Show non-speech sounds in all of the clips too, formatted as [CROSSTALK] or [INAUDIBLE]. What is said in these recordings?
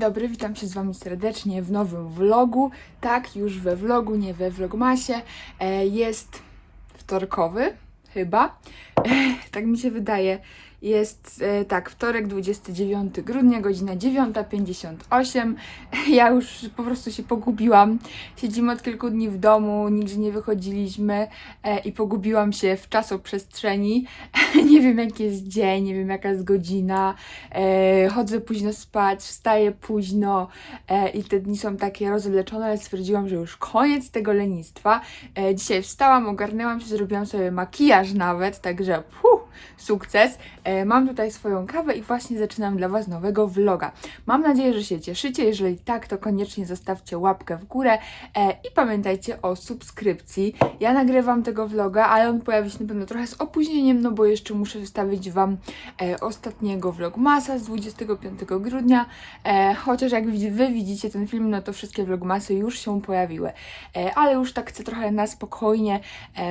dobry, witam się z Wami serdecznie w nowym vlogu. Tak, już we vlogu, nie we vlogmasie. E, jest wtorkowy, chyba. E, tak mi się wydaje. Jest e, tak, wtorek 29 grudnia, godzina 9.58. [LAUGHS] Ja już po prostu się pogubiłam. Siedzimy od kilku dni w domu, nigdzie nie wychodziliśmy e, i pogubiłam się w czasoprzestrzeni. [LAUGHS] nie wiem jaki jest dzień, nie wiem jaka jest godzina. E, chodzę późno spać, wstaję późno i te dni są takie rozwleczone, ale stwierdziłam, że już koniec tego lenistwa. Dzisiaj wstałam, ogarnęłam się, zrobiłam sobie makijaż nawet, także puh, sukces. E, mam tutaj swoją kawę i właśnie zaczynam dla Was nowego vloga. Mam nadzieję, że się cieszycie. Jeżeli tak, to koniecznie zostawcie łapkę w górę e, i pamiętajcie o subskrypcji. Ja nagrywam tego vloga, ale on pojawi się na pewno trochę z opóźnieniem, no bo jeszcze muszę wystawić Wam e, ostatniego vlogmasa z 25 grudnia. Chociaż jak Wy widzicie ten film, no to wszystkie vlogmasy już się pojawiły. Ale już tak chcę trochę na spokojnie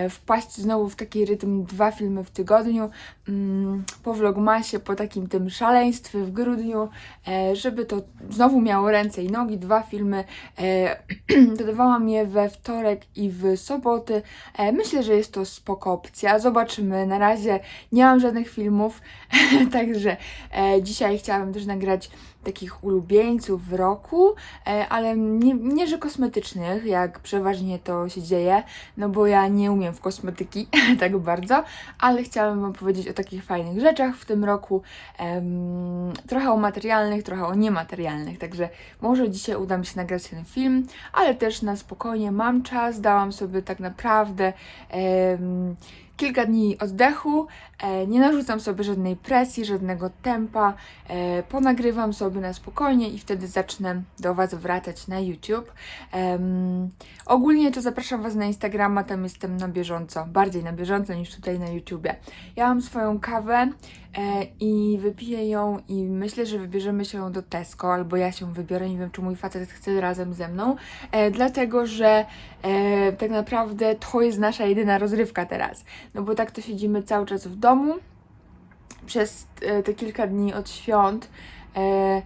wpaść znowu w taki rytm dwa filmy w tygodniu. Mm, po vlogmasie, po takim tym szaleństwie w grudniu, e, żeby to znowu miało ręce i nogi, dwa filmy. E, [CLEARS THROAT] dodawałam je we wtorek i w soboty. E, myślę, że jest to spoko opcja. Zobaczymy. Na razie nie mam żadnych filmów, [LAUGHS] także dzisiaj chciałabym też nagrać takich ulubieńców w roku, e, ale nie, nie, że kosmetycznych, jak przeważnie to się dzieje, no bo ja nie umiem w kosmetyki [LAUGHS] tak bardzo, ale chciałam Wam powiedzieć o takich fajnych rzeczach w tym roku, trochę o materialnych, trochę o niematerialnych, także może dzisiaj uda mi się nagrać ten film, ale też na spokojnie mam czas, dałam sobie tak naprawdę kilka dni oddechu, e, nie narzucam sobie żadnej presji, żadnego tempa, e, ponagrywam sobie na spokojnie i wtedy zacznę do Was wracać na YouTube. Ogólnie to zapraszam Was na Instagrama, tam jestem na bieżąco, bardziej na bieżąco niż tutaj na YouTubie. Ja mam swoją kawę i wypiję ją i myślę, że wybierzemy się do Tesco, albo ja się wybiorę, nie wiem czy mój facet chce razem ze mną, e, dlatego że e, tak naprawdę to jest nasza jedyna rozrywka teraz. No bo tak to siedzimy cały czas w domu przez e, te kilka dni od świąt. E,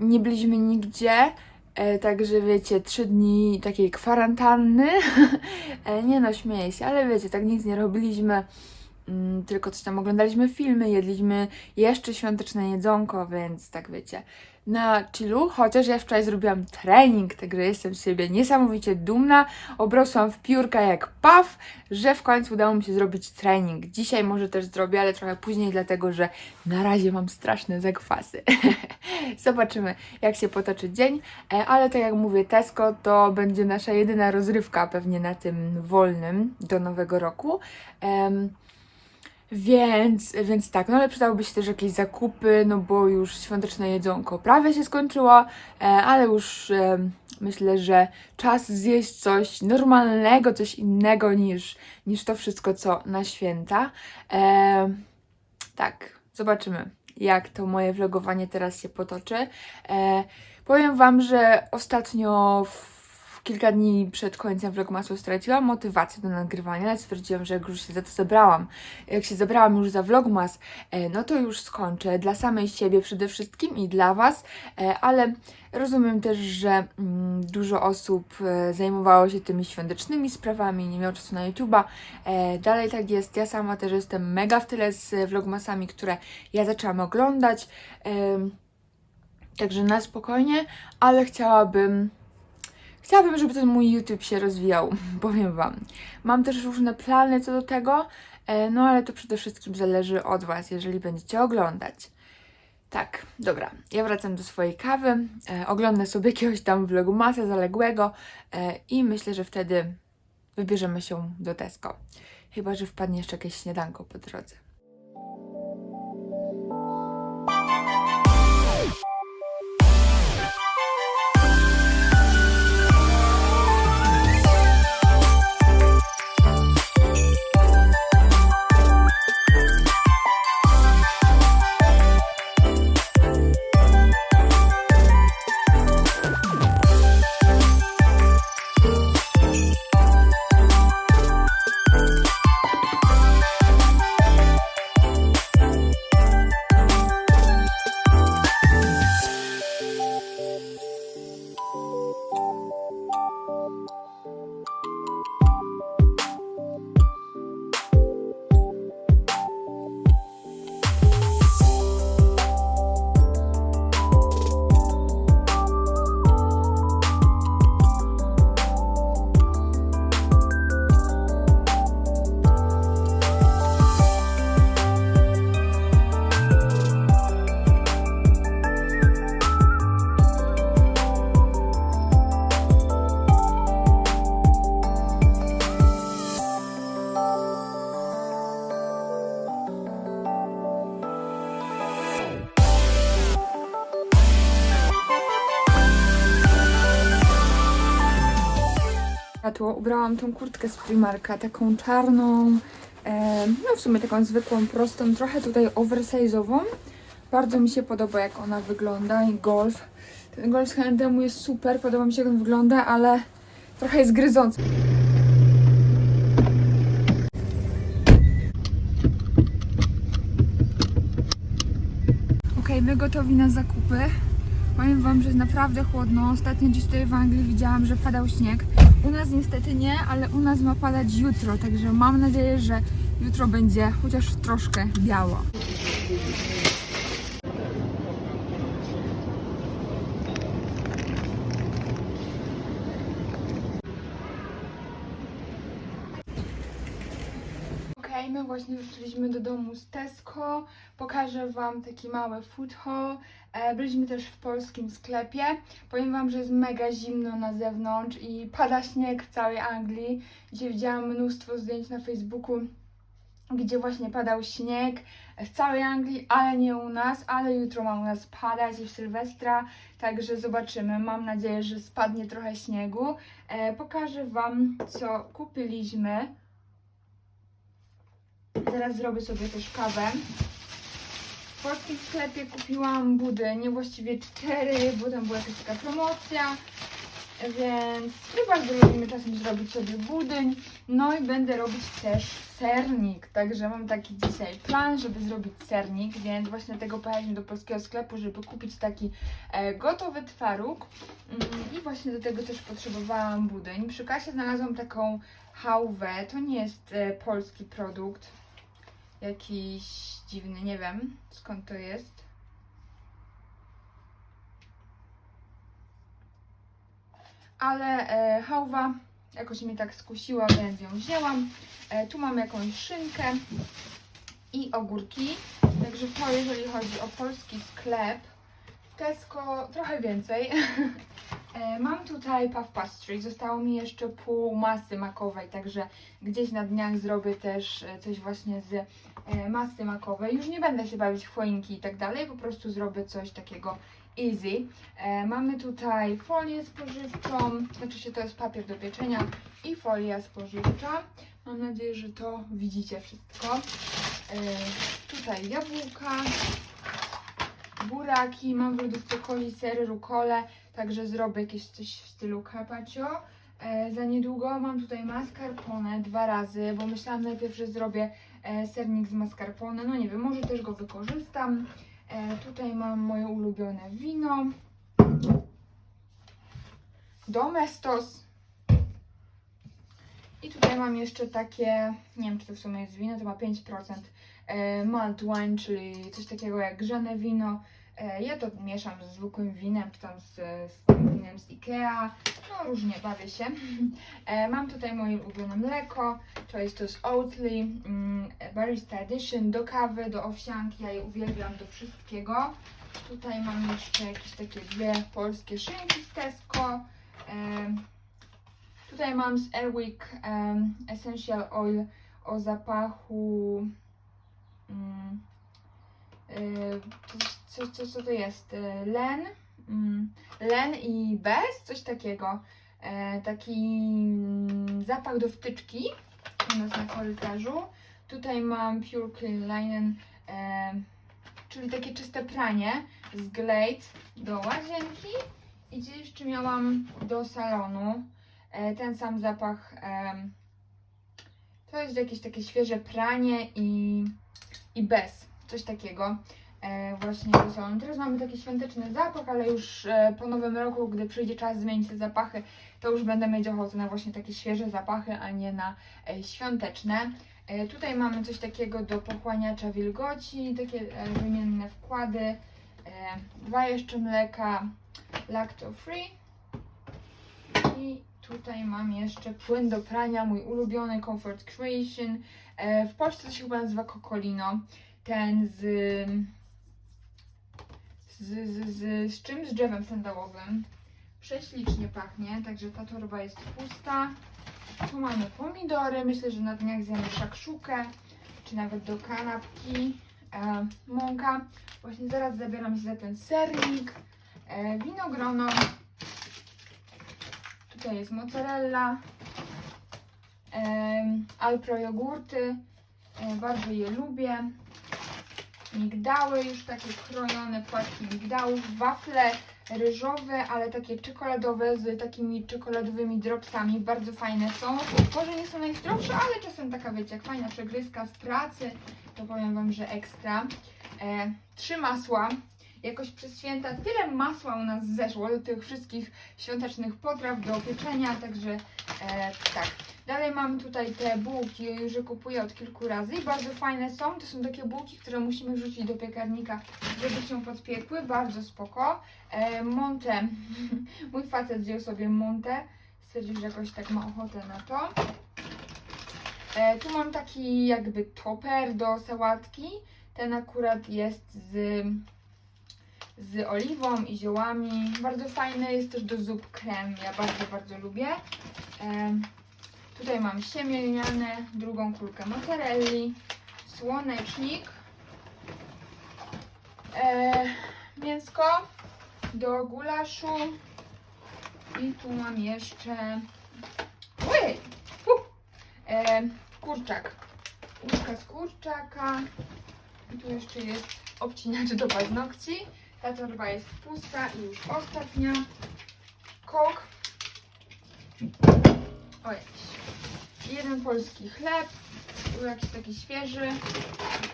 nie byliśmy nigdzie. E, także wiecie, trzy dni takiej kwarantanny. [LAUGHS] e, nie no, śmieję się, ale wiecie, tak nic nie robiliśmy. Mm, tylko coś tam oglądaliśmy filmy, jedliśmy jeszcze świąteczne jedzonko, więc tak wiecie, na chillu, chociaż ja wczoraj zrobiłam trening, także jestem z siebie niesamowicie dumna, obrosłam w piórka jak paw, że w końcu udało mi się zrobić trening. Dzisiaj może też zrobię, ale trochę później, dlatego że na razie mam straszne zakwasy. [LAUGHS] Zobaczymy, jak się potoczy dzień, E, ale tak jak mówię, Tesco to będzie nasza jedyna rozrywka pewnie na tym wolnym do nowego roku. Em, więc, więc tak, no ale przydałyby się też jakieś zakupy, no bo już świąteczne jedzonko prawie się skończyło, e, ale już e, myślę, że czas zjeść coś normalnego, coś innego niż, niż to wszystko, co na święta. E, tak, zobaczymy, jak to moje vlogowanie teraz się potoczy. Powiem Wam, że ostatnio w kilka dni przed końcem vlogmasu straciłam motywację do nagrywania, ale stwierdziłam, że jak już się za to zabrałam, jak się zabrałam już za vlogmas, e, no to już skończę dla samej siebie przede wszystkim i dla Was, e, ale rozumiem też, że mm, dużo osób e, zajmowało się tymi świątecznymi sprawami, nie miało czasu na YouTube'a. Dalej tak jest, ja sama też jestem mega w tyle z vlogmasami, które ja zaczęłam oglądać, także na spokojnie, ale chciałabym Chciałabym, żeby ten mój YouTube się rozwijał, [LAUGHS] powiem Wam. Mam też różne plany co do tego, e, no ale to przede wszystkim zależy od Was, jeżeli będziecie oglądać. Tak, dobra, ja wracam do swojej kawy, e, oglądam sobie [LAUGHS] jakiegoś tam vlogu masę zaległego e, i myślę, że wtedy wybierzemy się do Tesco. Chyba, że wpadnie jeszcze jakieś śniadanko po drodze. Ubrałam tą kurtkę z Primarka, taką czarną, e, no w sumie taką zwykłą, prostą, trochę tutaj oversize'ową. Bardzo mi się podoba, jak ona wygląda i golf. Ten golf z H&M jest super, podoba mi się, jak on wygląda, ale trochę jest gryzący. Okej, my gotowi na zakupy. Powiem Wam, że jest naprawdę chłodno. Ostatnio dziś tutaj w Anglii widziałam, że padał śnieg. U nas niestety nie, ale u nas ma padać jutro, także mam nadzieję, że jutro będzie chociaż troszkę biało. Okej, my właśnie wróciliśmy do domu z Tesco. Pokażę Wam taki mały food haul. E, byliśmy też w polskim sklepie. Powiem Wam, że jest mega zimno na zewnątrz i pada śnieg w całej Anglii. Dzisiaj widziałam mnóstwo zdjęć na Facebooku, gdzie właśnie padał śnieg w całej Anglii, ale nie u nas, ale jutro ma u nas padać i w Sylwestra, także zobaczymy. Mam nadzieję, że spadnie trochę śniegu. E, pokażę Wam, co kupiliśmy. Zaraz zrobię sobie też kawę. W polskim sklepie kupiłam budyń, właściwie cztery, bo tam była jakaś taka promocja, więc my bardzo lubimy czasem zrobić sobie budyń. No i będę robić też sernik, także mam taki dzisiaj plan, żeby zrobić sernik, więc właśnie dlatego pojechaliśmy do polskiego sklepu, żeby kupić taki e, gotowy twaróg mm, i właśnie do tego też potrzebowałam budyń. Przy kasie znalazłam taką hałwę, to nie jest e, polski produkt, jakiś dziwny, nie wiem skąd to jest. Ale e, hałwa jakoś mnie tak skusiła, więc ją wzięłam. E, tu mam jakąś szynkę i ogórki. Także to jeżeli chodzi o polski sklep. Tesco trochę więcej. [LAUGHS] E, Mam tutaj puff pastry. Zostało mi jeszcze pół masy makowej, także gdzieś na dniach zrobię też e, coś właśnie z e, masy makowej. Już nie będę się bawić w choinki i tak dalej, po prostu zrobię coś takiego easy. Mamy tutaj folię spożywczą, znaczy to jest papier do pieczenia i folia spożywcza. Mam nadzieję, że to widzicie wszystko. Tutaj jabłka, buraki, mam w lodówce kozi sery, rukole, także zrobię jakieś coś w stylu carpaccio. E, za niedługo mam tutaj mascarpone dwa razy, bo myślałam najpierw, że zrobię e, sernik z mascarpone, no nie wiem, może też go wykorzystam. E, tutaj mam moje ulubione wino. Domestos. I tutaj mam jeszcze takie, nie wiem czy to w sumie jest wino, to ma 5% e, malt wine, czyli coś takiego jak grzane wino. E, ja to mieszam ze zwykłym winem, czy tam z, z winem z Ikea. No różnie bawię się. [LAUGHS] E, mam tutaj moje ulubione mleko, to jest to z Oatly, mm, Barista Edition, do kawy, do owsianki, ja je uwielbiam do wszystkiego. Tutaj mam jeszcze jakieś takie dwie polskie szynki z Tesco. Tutaj mam z Airwick em, Essential Oil o zapachu mm, y, co, co, co to jest? Y, Len, mm, len i bez, coś takiego. E, taki mm, zapach do wtyczki u nas na korytarzu. Tutaj mam Pure Clean Linen, e, czyli takie czyste pranie z Glade do łazienki. I gdzie jeszcze miałam do salonu ten sam zapach. to jest jakieś takie świeże pranie i, i bez, coś takiego. E, właśnie do salonu. Teraz mamy taki świąteczny zapach, ale już e, po nowym roku, gdy przyjdzie czas zmienić te zapachy, to już będę mieć ochotę na właśnie takie świeże zapachy, a nie na e, świąteczne. E, tutaj mamy coś takiego do pochłaniacza wilgoci, takie e, wymienne wkłady. E, dwa jeszcze mleka lacto free. I tutaj mam jeszcze płyn do prania, mój ulubiony Comfort Creation. E, w Polsce to się chyba nazywa Cocolino. Ten z, z, z, z, z czym? Z drzewem sandałowym. Prześlicznie pachnie, także ta torba jest pusta. Tu mamy pomidory, myślę, że na dniach zjemy szakszukę, czy nawet do kanapki. E, mąka. Właśnie zaraz zabieram się za ten sernik. E, winogrono. Tutaj jest mozzarella. Alpro jogurty, bardzo je lubię. Migdały, już takie krojone płatki migdałów, wafle ryżowe, ale takie czekoladowe z takimi czekoladowymi dropsami, bardzo fajne są. Może nie są najzdrowsze, ale czasem taka wiecie, jak fajna przegryzka w pracy, to powiem Wam, że ekstra. E, trzy masła. Jakoś przez święta tyle masła u nas zeszło do tych wszystkich świątecznych potraw, do pieczenia, także e, tak. Dalej mam tutaj te bułki, że kupuję od kilku razy i bardzo fajne są. To są takie bułki, które musimy wrzucić do piekarnika, żeby się podpiekły. Bardzo spoko. E, Monte, [LAUGHS] mój facet wziął sobie Monte. Stwierdził, że jakoś tak ma ochotę na to. E, tu mam taki jakby toper do sałatki. Ten akurat jest z, z oliwą i ziołami. Bardzo fajny, jest też do zup krem. Ja bardzo, bardzo lubię. Tutaj mam siemię lniane, drugą kulkę mozzarelli, słonecznik, mięsko do gulaszu i tu mam jeszcze kurczak. Łóżka z kurczaka. I tu jeszcze jest obcinacz do paznokci. Ta torba jest pusta i już ostatnia. Coke. Ojej. Jeden polski chleb. Tu jakiś taki świeży.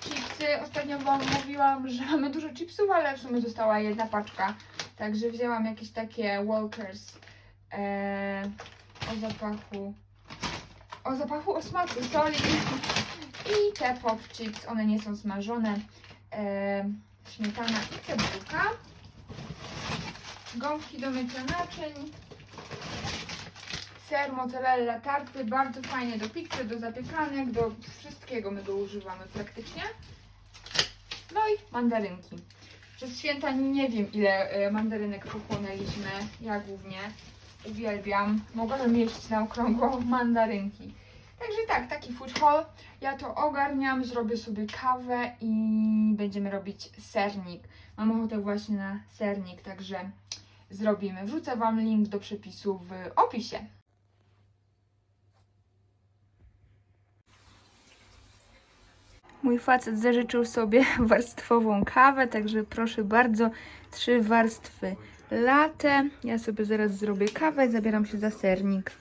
Chipsy. Ostatnio Wam mówiłam, że mamy dużo chipsów, ale w sumie została jedna paczka. Także wzięłam jakieś takie Walkers e, o zapachu o zapachu, o smaku soli i te pop chips, one nie są smażone, e, śmietana i cebulka, gąbki do mycia naczyń, ser mozzarella tarty, bardzo fajnie do pizzy, do zapiekanek, do wszystkiego my go używamy praktycznie. No i mandarynki. Przez święta nie wiem ile e, mandarynek pochłonęliśmy, ja głównie uwielbiam. Mogłabym jeść na okrągło mandarynki. Także tak, taki food haul. Ja to ogarniam, zrobię sobie kawę i będziemy robić sernik. Mam ochotę właśnie na sernik, także zrobimy. Wrzucę Wam link do przepisu w opisie. Mój facet zażyczył sobie [LAUGHS] warstwową kawę, także proszę bardzo, trzy warstwy latte. Ja sobie zaraz zrobię kawę, zabieram się za sernik.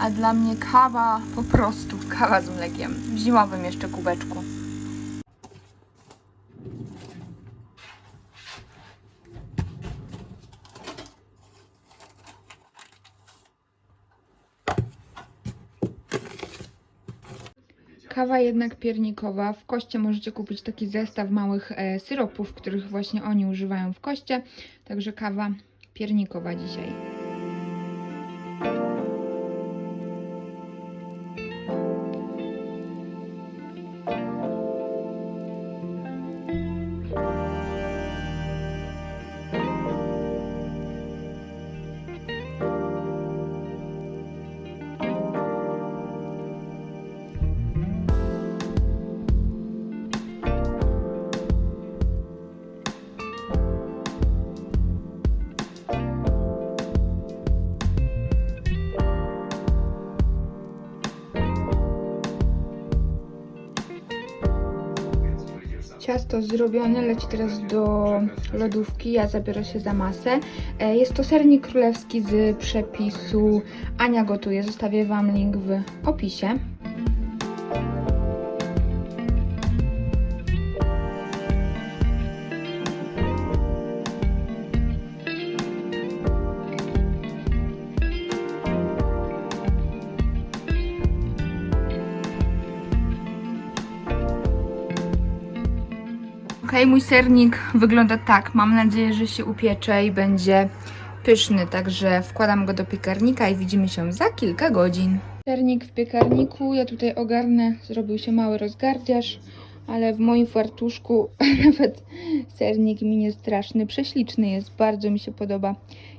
A dla mnie kawa po prostu, kawa z mlekiem. W zimowym jeszcze kubeczku. Kawa jednak piernikowa. W koście możecie kupić taki zestaw małych e, syropów, których właśnie oni używają w koście. Także kawa piernikowa dzisiaj. Ciasto zrobione leci teraz do lodówki. Ja zabiorę się za masę. E, Jest to sernik królewski z przepisu Ania gotuje. Zostawię Wam link w opisie. Mój sernik wygląda tak. Mam nadzieję, że się upiecze i będzie pyszny. Także wkładam go do piekarnika i widzimy się za kilka godzin. Sernik w piekarniku. Ja tutaj ogarnę. Zrobił się mały rozgardiasz, ale w moim fartuszku [LAUGHS] nawet sernik mi nie straszny. Prześliczny jest. Bardzo mi się podoba.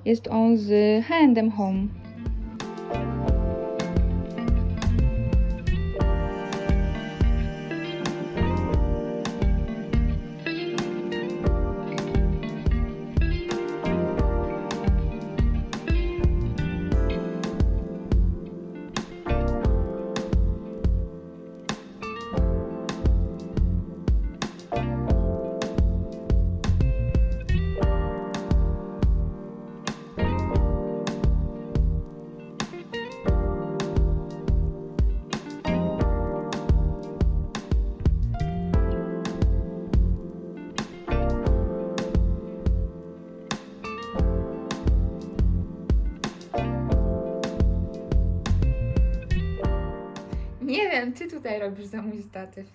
Jest on z H&M Home. Wiem, ty tutaj robisz za mój statyw.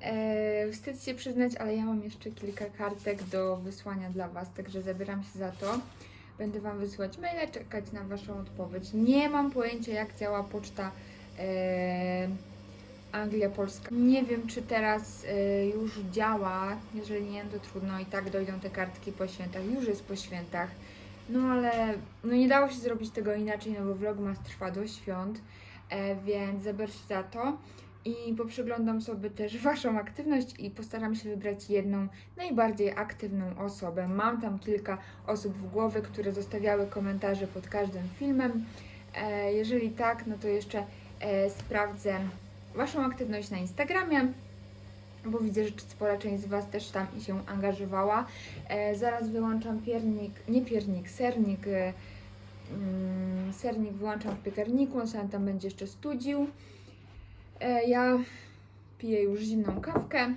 E, wstyd się przyznać, ale ja mam jeszcze kilka kartek do wysłania dla Was, także zabieram się za to. Będę Wam wysyłać maile, czekać na Waszą odpowiedź. Nie mam pojęcia, jak działa poczta e, Anglia, Polska. Nie wiem, czy teraz e, już działa. Jeżeli nie, to trudno. I tak dojdą te kartki po świętach. Już jest po świętach. No ale no nie dało się zrobić tego inaczej, no bo vlogmas trwa do świąt, więc zabiorę się za to i poprzeglądam sobie też [LAUGHS] Waszą aktywność i postaram się wybrać jedną najbardziej aktywną osobę. Mam tam kilka osób w głowie, które zostawiały komentarze pod każdym filmem. E, jeżeli tak, no to jeszcze e, sprawdzę Waszą aktywność na Instagramie, bo widzę, że spora część z Was też tam się angażowała. E, zaraz wyłączam piernik, nie piernik, sernik. E, sernik wyłączam w piekarniku, on sam tam będzie jeszcze studził. E, ja piję już zimną kawkę.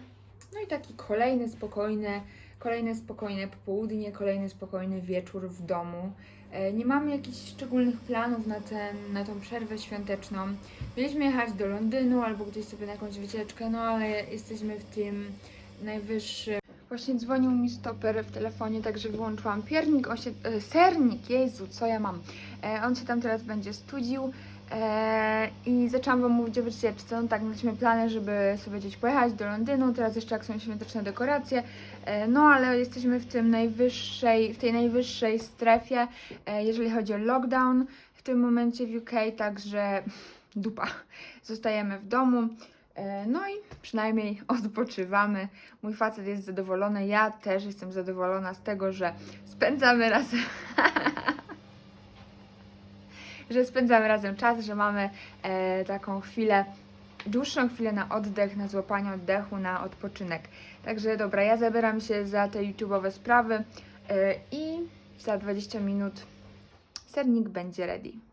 No i taki kolejny spokojny, kolejne spokojne popołudnie, kolejny spokojny wieczór w domu. E, Nie mamy jakichś szczególnych planów na, ten, na tą przerwę świąteczną. Mieliśmy jechać do Londynu albo gdzieś sobie na jakąś wycieczkę, no ale jesteśmy w tym najwyższym. Właśnie dzwonił mi stoper w telefonie, także wyłączyłam piernik, on się, e, sernik, Jezu, co ja mam. E, on się tam teraz będzie studził. E, I zaczęłam wam mówić o wycieczce. No tak, mieliśmy plany, żeby sobie gdzieś pojechać do Londynu. Teraz jeszcze jak są świąteczne dekoracje. E, no ale jesteśmy w tym najwyższej, w tej najwyższej strefie, e, jeżeli chodzi o lockdown w tym momencie w UK, także dupa. Zostajemy w domu. E, No i przynajmniej [LAUGHS] odpoczywamy. Mój facet jest zadowolony, ja też jestem zadowolona z tego, że spędzamy razem [LAUGHS] że spędzamy razem czas, że mamy e, taką chwilę, dłuższą chwilę na oddech, na złapanie oddechu, na odpoczynek. Także dobra, ja zabieram się za te YouTube'owe sprawy e, i za 20 minut sernik będzie ready.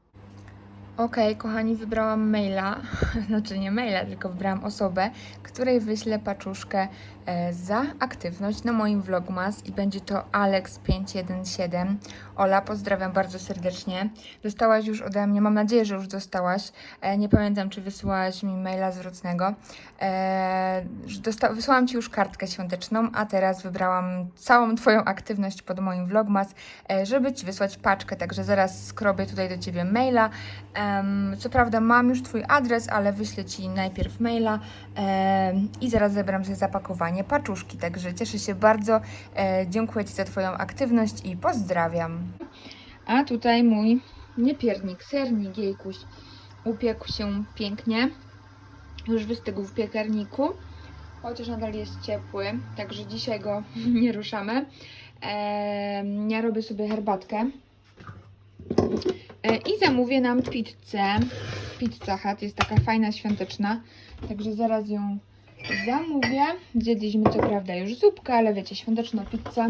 Okej, kochani, wybrałam maila, [LAUGHS] znaczy nie maila, tylko wybrałam osobę, której wyślę paczuszkę za aktywność na moim vlogmas i będzie to Alex517. Ola, pozdrawiam bardzo serdecznie. Dostałaś już ode mnie, mam nadzieję, że już dostałaś. E, nie pamiętam, czy wysyłałaś mi maila zwrotnego. E, wysłałam Ci już kartkę świąteczną, a teraz wybrałam całą Twoją aktywność pod moim vlogmas, e, żeby Ci wysłać paczkę, także zaraz skrobię tutaj do Ciebie maila. Co prawda mam już Twój adres, ale wyślę Ci najpierw maila i zaraz zabieram się zapakowanie paczuszki, także cieszę się bardzo. E, dziękuję Ci za Twoją aktywność i pozdrawiam. A tutaj mój niepiernik, sernik, jejkuś, upiekł się pięknie. Już wystygł w piekarniku, chociaż nadal jest ciepły, także dzisiaj go [LAUGHS] nie ruszamy. Em, ja robię sobie herbatkę. E, I zamówię nam pizzę. Pizza Hut jest taka fajna, świąteczna. Także zaraz ją zamówię. Zjedliśmy co prawda już zupkę, ale wiecie, świąteczna pizza.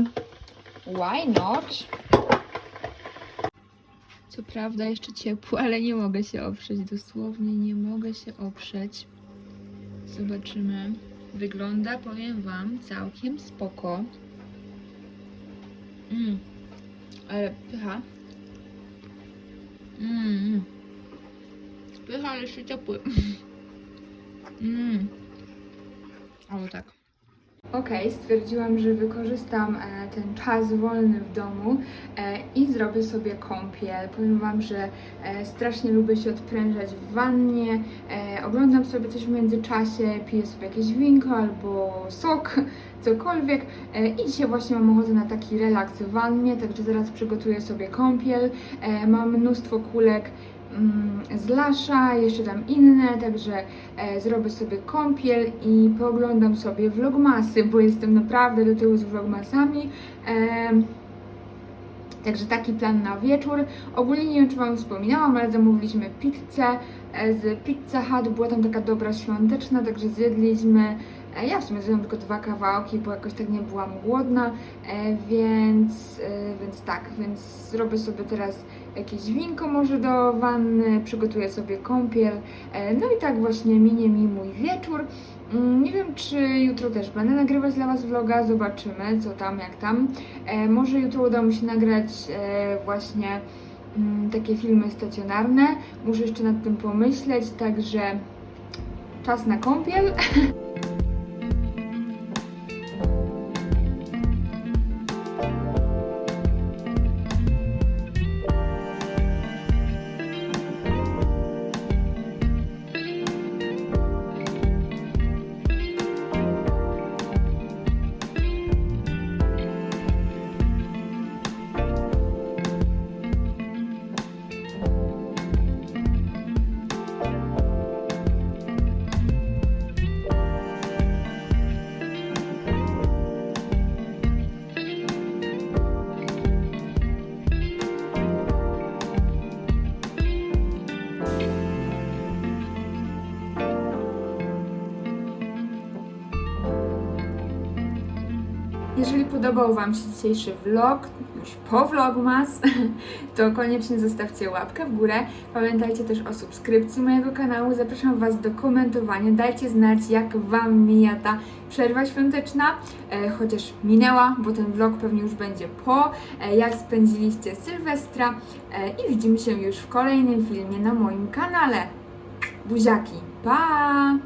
Why not? Co prawda jeszcze ciepło, ale nie mogę się oprzeć. Dosłownie nie mogę się oprzeć. Zobaczymy. Wygląda, powiem Wam, całkiem spoko. Mm. Ale pycha. Mmm. Spycha, ale jeszcze ciepły. Mmm. [LAUGHS] O tak. Okej, stwierdziłam, że wykorzystam e, ten czas wolny w domu e, i zrobię sobie kąpiel. Powiem Wam, że e, strasznie lubię się odprężać w wannie. Oglądam sobie coś w międzyczasie, piję sobie jakieś winko albo sok, [LAUGHS] cokolwiek. I dzisiaj właśnie mam ochotę na taki relaks w wannie, także zaraz przygotuję sobie kąpiel. Mam mnóstwo kulek z Lasza, jeszcze tam inne, także e, zrobię sobie kąpiel i pooglądam sobie vlogmasy, bo jestem naprawdę do tyłu z vlogmasami. E, Także taki plan na wieczór. Ogólnie nie wiem, czy Wam wspominałam, ale zamówiliśmy pizzę e, z Pizza Hut. Była tam taka dobra świąteczna, także zjedliśmy. e, Ja w sumie zjadłam tylko dwa kawałki, bo jakoś tak nie byłam głodna, e, więc, więc tak, więc zrobię sobie teraz jakieś winko może do wanny, przygotuję sobie kąpiel. E, No i tak właśnie minie mi mój wieczór. Mm, Nie wiem, czy jutro też będę nagrywać dla Was vloga, zobaczymy co tam, jak tam. E, może jutro uda mi się nagrać e, właśnie mm, takie filmy stacjonarne. Muszę jeszcze nad tym pomyśleć, także czas na kąpiel. [LAUGHS] podobał Wam się dzisiejszy vlog, już po vlogmas, [LAUGHS] to koniecznie zostawcie łapkę w górę. Pamiętajcie też o subskrypcji mojego kanału. Zapraszam Was do komentowania. Dajcie znać, jak Wam mija ta przerwa świąteczna, e, chociaż minęła, bo ten vlog pewnie już będzie po, e, jak spędziliście Sylwestra e, i widzimy się już w kolejnym filmie na moim kanale. Buziaki, pa!